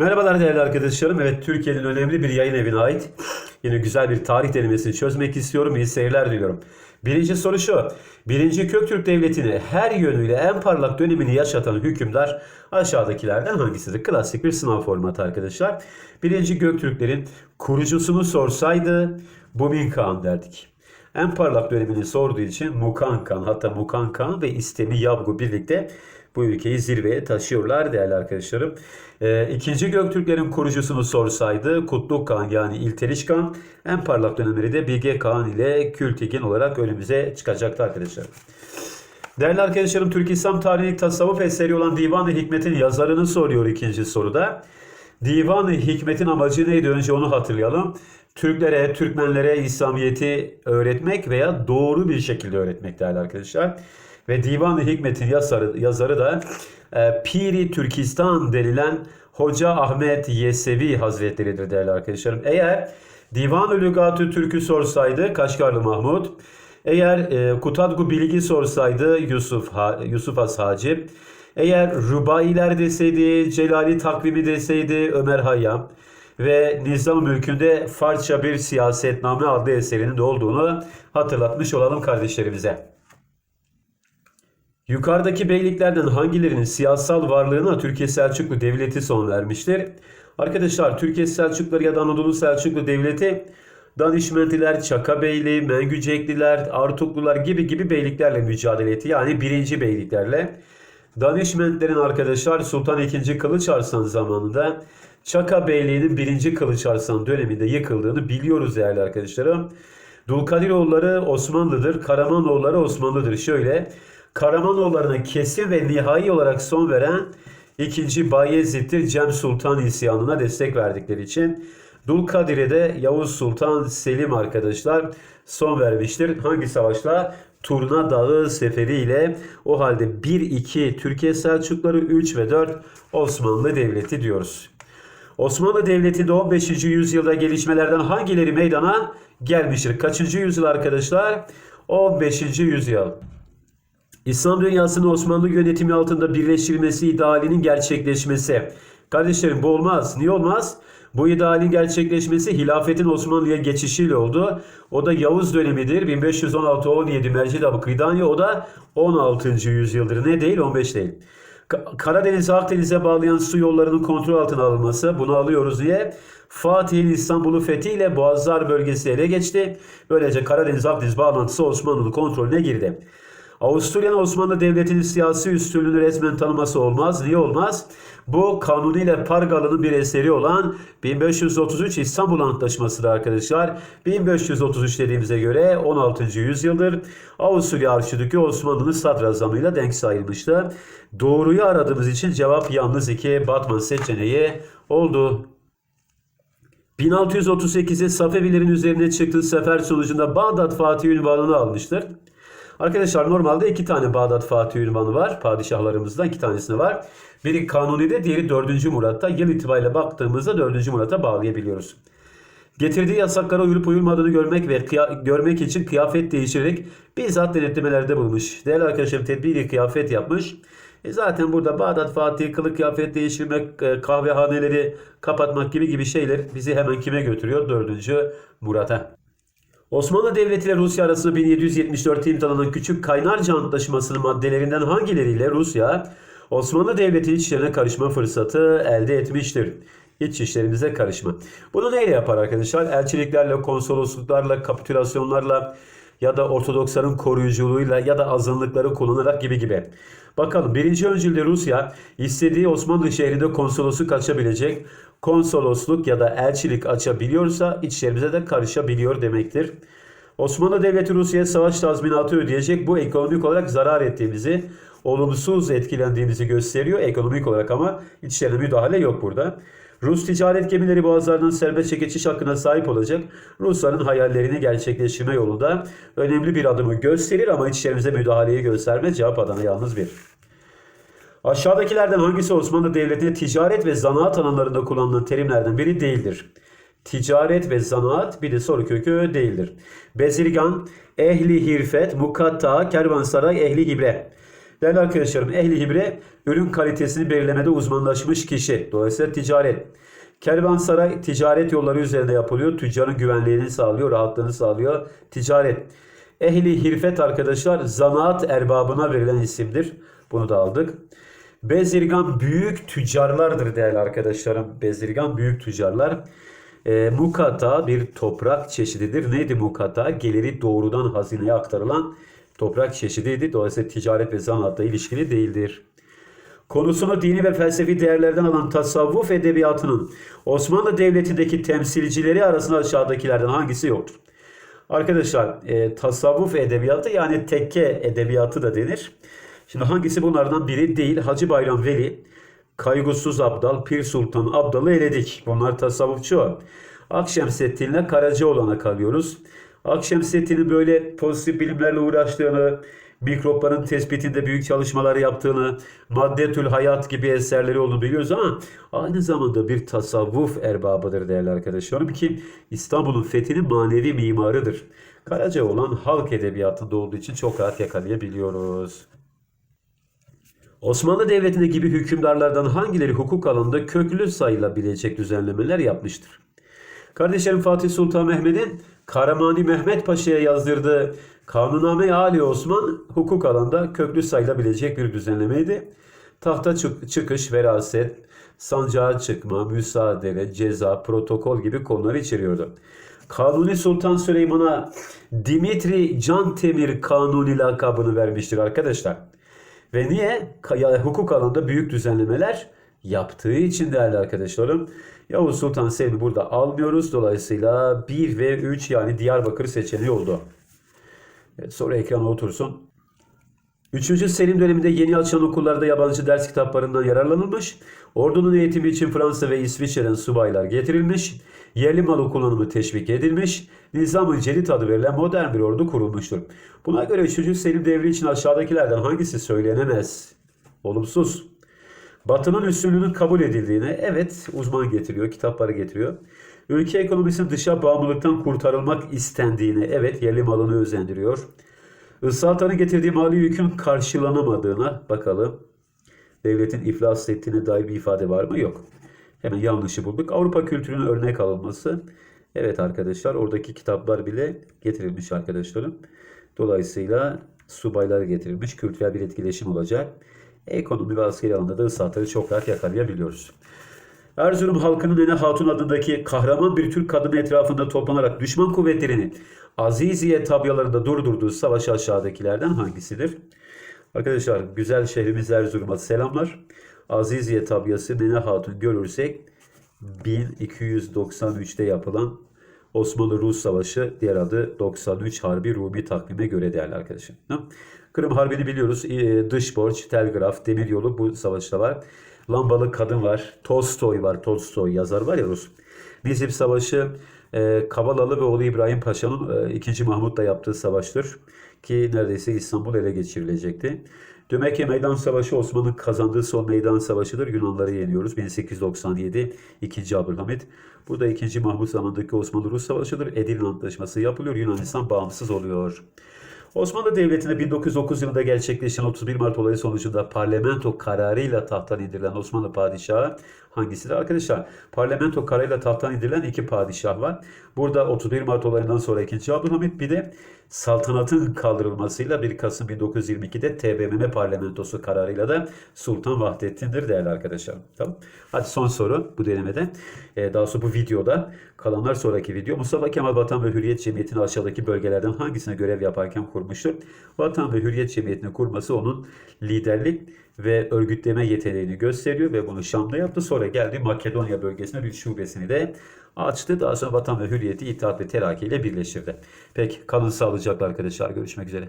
Merhabalar değerli arkadaşlarım. Evet Türkiye'nin önemli bir yayın evine ait yine güzel bir tarih denemesini çözmek istiyorum. İyi seyirler diliyorum. Birinci soru şu. Birinci Köktürk Devleti'ni her yönüyle en parlak dönemini yaşatan hükümdar aşağıdakilerden hangisidir? Klasik bir sınav formatı arkadaşlar. Birinci Göktürklerin kurucusunu sorsaydı Bumin Kağan derdik. En parlak dönemini sorduğu için Mukan Kağan hatta Mukan Kağan ve İstemi Yabgu birlikte bu ülkeyi zirveye taşıyorlar değerli arkadaşlarım. Ee, ikinci Göktürklerin kurucusunu sorsaydı Kutluk Kağan yani İlteriş Kağan en parlak dönemleri de Bilge Kağan ile Kültigin olarak önümüze çıkacaktı arkadaşlar. Değerli arkadaşlarım Türk İslam tarihinin tasavvuf eseri olan Divan-ı Hikmet'in yazarını soruyor ikinci soruda. Divan-ı Hikmet'in amacı neydi? Önce onu hatırlayalım. Türklere, Türkmenlere İslamiyet'i öğretmek veya doğru bir şekilde öğretmek değerli arkadaşlar. Ve Divan-ı Hikmet'in yazarı, yazarı da e, Piri Türkistan denilen Hoca Ahmet Yesevi Hazretleri'dir değerli arkadaşlarım. Eğer Divan-ı Lügatü Türk'ü sorsaydı Kaşgarlı Mahmut, eğer e, Kutadgu Bilgi sorsaydı Yusuf ha, Yusuf Has Hacip, eğer Rubailer deseydi, Celali Takvimi deseydi Ömer Hayyam ve Nizam Mülkü'nde Farsça bir siyasetname adlı eserinin de olduğunu hatırlatmış olalım kardeşlerimize. Yukarıdaki beyliklerden hangilerinin siyasal varlığına Türkiye Selçuklu Devleti son vermiştir? Arkadaşlar Türkiye Selçukluları ya da Anadolu Selçuklu Devleti Danişmentiler, Çakabeyli, Mengücekliler, Artuklular gibi gibi beyliklerle mücadele etti. Yani birinci beyliklerle. Danişmentlerin arkadaşlar Sultan II. Kılıç Arslan zamanında Çaka Beyliği'nin 1. Kılıç Arslan döneminde yıkıldığını biliyoruz değerli arkadaşlarım. Dulkadiroğulları Osmanlı'dır, Karamanoğulları Osmanlı'dır. Şöyle Karamanoğullarına kesin ve nihai olarak son veren 2. Bayezid'dir Cem Sultan isyanına destek verdikleri için. Dulkadir'e de Yavuz Sultan Selim arkadaşlar son vermiştir. Hangi savaşla? Turna Dağı Seferi ile o halde 1-2 Türkiye Selçukları 3 ve 4 Osmanlı Devleti diyoruz. Osmanlı Devleti'nde 15. yüzyılda gelişmelerden hangileri meydana gelmiştir? Kaçıncı yüzyıl arkadaşlar? 15. yüzyıl. İslam dünyasının Osmanlı yönetimi altında birleştirilmesi idealinin gerçekleşmesi. Kardeşlerim bu olmaz. Niye olmaz? Bu idealin gerçekleşmesi hilafetin Osmanlı'ya geçişiyle oldu. O da Yavuz dönemidir. 1516-17 Mercidab-ı Kridanya o da 16. yüzyıldır. Ne değil? 15 değil. Ka- Karadeniz'i Akdeniz'e bağlayan su yollarının kontrol altına alınması. Bunu alıyoruz diye. Fatih'in İstanbul'u fethiyle Boğazlar bölgesi ele geçti. Böylece Karadeniz-Akdeniz bağlantısı Osmanlı kontrolüne girdi. Avusturya'nın Osmanlı Devleti'nin siyasi üstünlüğünü resmen tanıması olmaz. Niye olmaz? Bu Kanuni ile Pargalı'nın bir eseri olan 1533 İstanbul Antlaşması'dır arkadaşlar. 1533 dediğimize göre 16. yüzyıldır. Avusturya Arşidükü Osmanlı'nın sadrazamıyla denk sayılmıştı. Doğruyu aradığımız için cevap yalnız 2 Batman seçeneği oldu. 1638'de Safevilerin üzerine çıktığı sefer sonucunda Bağdat Fatih ünvanını almıştır. Arkadaşlar normalde iki tane Bağdat Fatih ünvanı var. Padişahlarımızda iki tanesini var. Biri Kanuni'de, diğeri 4. Murat'ta. Yıl itibariyle baktığımızda 4. Murat'a bağlayabiliyoruz. Getirdiği yasaklara uyulup uyulmadığını görmek ve görmek için kıyafet değiştirerek bizzat denetlemelerde bulmuş. Değerli arkadaşlarım tedbiri kıyafet yapmış. E zaten burada Bağdat Fatih kılık kıyafet değiştirmek, e, kahvehaneleri kapatmak gibi gibi şeyler bizi hemen kime götürüyor? 4. Murat'a. Osmanlı Devleti ile Rusya arasında 1774'te imzalanan Küçük Kaynarca Antlaşması'nın maddelerinden hangileriyle Rusya Osmanlı Devleti iç işlerine karışma fırsatı elde etmiştir? İç işlerimize karışma. Bunu neyle yapar arkadaşlar? Elçiliklerle, konsolosluklarla, kapitülasyonlarla ya da Ortodoksların koruyuculuğuyla ya da azınlıkları kullanarak gibi gibi. Bakalım birinci öncülde Rusya istediği Osmanlı şehrinde konsolosluk açabilecek konsolosluk ya da elçilik açabiliyorsa içlerimize de karışabiliyor demektir. Osmanlı Devleti Rusya'ya savaş tazminatı ödeyecek. Bu ekonomik olarak zarar ettiğimizi, olumsuz etkilendiğimizi gösteriyor ekonomik olarak ama içlerine müdahale yok burada. Rus ticaret gemileri boğazlarının serbestçe geçiş hakkına sahip olacak. Rusların hayallerini gerçekleştirme yolunda önemli bir adımı gösterir ama içlerimize müdahaleyi gösterme cevap Adana yalnız bir. Aşağıdakilerden hangisi Osmanlı Devleti'ne ticaret ve zanaat alanlarında kullanılan terimlerden biri değildir? Ticaret ve zanaat bir de soru kökü değildir. Bezirgan, ehli hirfet, mukatta, kervansaray, ehli hibre. Değerli arkadaşlarım ehli hibre ürün kalitesini belirlemede uzmanlaşmış kişi. Dolayısıyla ticaret. Kervansaray ticaret yolları üzerinde yapılıyor. Tüccarın güvenliğini sağlıyor, rahatlığını sağlıyor. Ticaret. Ehli hirfet arkadaşlar zanaat erbabına verilen isimdir. Bunu da aldık. Bezirgan büyük tüccarlardır değerli arkadaşlarım. Bezirgan büyük tüccarlar. E, mukata bir toprak çeşididir. Neydi mukata? Geliri doğrudan hazineye aktarılan toprak çeşidiydi. Dolayısıyla ticaret ve zanaatla ilişkili değildir. Konusunu dini ve felsefi değerlerden alan tasavvuf edebiyatının Osmanlı Devleti'ndeki temsilcileri arasında aşağıdakilerden hangisi yoktur? Arkadaşlar e, tasavvuf edebiyatı yani tekke edebiyatı da denir. Şimdi hangisi bunlardan biri değil? Hacı Bayram Veli, Kaygusuz Abdal, Pir Sultan Abdal'ı eledik. Bunlar tasavvufçu. Akşemseddin'le Karacaoğlan'a kalıyoruz. Akşemseddin'in böyle pozitif bilimlerle uğraştığını, mikropların tespitinde büyük çalışmalar yaptığını, Maddetül Hayat gibi eserleri olduğunu biliyoruz ama aynı zamanda bir tasavvuf erbabıdır değerli arkadaşlarım ki İstanbul'un fethinin manevi mimarıdır. Karacaoğlan halk edebiyatında olduğu için çok rahat yakalayabiliyoruz. Osmanlı Devleti'nde gibi hükümdarlardan hangileri hukuk alanında köklü sayılabilecek düzenlemeler yapmıştır? Kardeşlerim Fatih Sultan Mehmet'in Kahramani Mehmet Paşa'ya yazdırdığı Kanunname Ali Osman hukuk alanında köklü sayılabilecek bir düzenlemeydi. Tahta çık- çıkış, veraset, sancağa çıkma, müsaade, ceza, protokol gibi konuları içeriyordu. Kanuni Sultan Süleyman'a Dimitri Cantemir Kanuni lakabını vermiştir arkadaşlar. Ve niye? Hukuk alanında büyük düzenlemeler yaptığı için değerli arkadaşlarım. Yavuz Sultan Selim'i burada almıyoruz. Dolayısıyla 1 ve 3 yani Diyarbakır seçeneği oldu. Evet, sonra ekrana otursun. 3. Selim döneminde yeni açılan okullarda yabancı ders kitaplarından yararlanılmış. Ordunun eğitimi için Fransa ve İsviçre'den subaylar getirilmiş. Yerli malı kullanımı teşvik edilmiş. Nizam-ı Celid adı verilen modern bir ordu kurulmuştur. Buna göre 3. Selim devri için aşağıdakilerden hangisi söylenemez? Olumsuz. Batı'nın üstünlüğünün kabul edildiğine evet uzman getiriyor, kitapları getiriyor. Ülke ekonomisinin dışa bağımlılıktan kurtarılmak istendiğine evet yerli malını özendiriyor. Issaltanın getirdiği mali yükün karşılanamadığına bakalım. Devletin iflas ettiğine dair bir ifade var mı? Yok. Hemen yanlışı bulduk. Avrupa kültürünün örnek alınması. Evet arkadaşlar oradaki kitaplar bile getirilmiş arkadaşlarım. Dolayısıyla subaylar getirilmiş. Kültürel bir etkileşim olacak. Ekonomi ve askeri alanda da ıslatları çok rahat yakalayabiliyoruz. Erzurum halkının Nene Hatun adındaki kahraman bir Türk kadını etrafında toplanarak düşman kuvvetlerini Aziziye tabyalarında durdurduğu savaş aşağıdakilerden hangisidir? Arkadaşlar güzel şehrimiz Erzurum'a selamlar. Aziziye tabyası Nene Hatun görürsek 1293'te yapılan Osmanlı-Rus Savaşı diğer adı 93 Harbi Rumi takvime göre değerli arkadaşlar. Kırım Harbi'ni biliyoruz. Ee, Dış borç, telgraf, demiryolu bu savaşta var. Lambalı kadın var. Tolstoy var. Tolstoy yazar var ya Rus. Nizip Savaşı e, ve oğlu İbrahim Paşa'nın e, 2. Mahmut'la yaptığı savaştır. Ki neredeyse İstanbul ele geçirilecekti. Dömeke Meydan Savaşı Osman'ın kazandığı son meydan savaşıdır. Yunanları yeniyoruz. 1897 2. Abdülhamit. Burada 2. Mahmut zamanındaki Osmanlı-Rus Savaşı'dır. Edirne Antlaşması yapılıyor. Yunanistan bağımsız oluyor. Osmanlı Devleti'nde 1909 yılında gerçekleşen 31 Mart olayı sonucunda parlamento kararıyla tahttan indirilen Osmanlı padişahı hangisidir arkadaşlar? Parlamento kararıyla tahttan indirilen iki padişah var. Burada 31 Mart olayından sonra 2. Abdülhamit bir de saltanatın kaldırılmasıyla 1 Kasım 1922'de TBMM parlamentosu kararıyla da Sultan Vahdettin'dir değerli arkadaşlar. Tamam. Hadi son soru bu denemede. Ee, daha sonra bu videoda kalanlar sonraki video. Mustafa Kemal Vatan ve Hürriyet Cemiyeti'ni aşağıdaki bölgelerden hangisine görev yaparken kurmuştur? Vatan ve Hürriyet Cemiyeti'ni kurması onun liderlik ve örgütleme yeteneğini gösteriyor ve bunu Şam'da yaptı. Sonra geldi Makedonya bölgesine bir şubesini de açtı. Daha sonra Vatan ve Hürriyet'i İttihat ve Terakki ile birleştirdi. Peki kalın sağlıcakla arkadaşlar. Görüşmek üzere.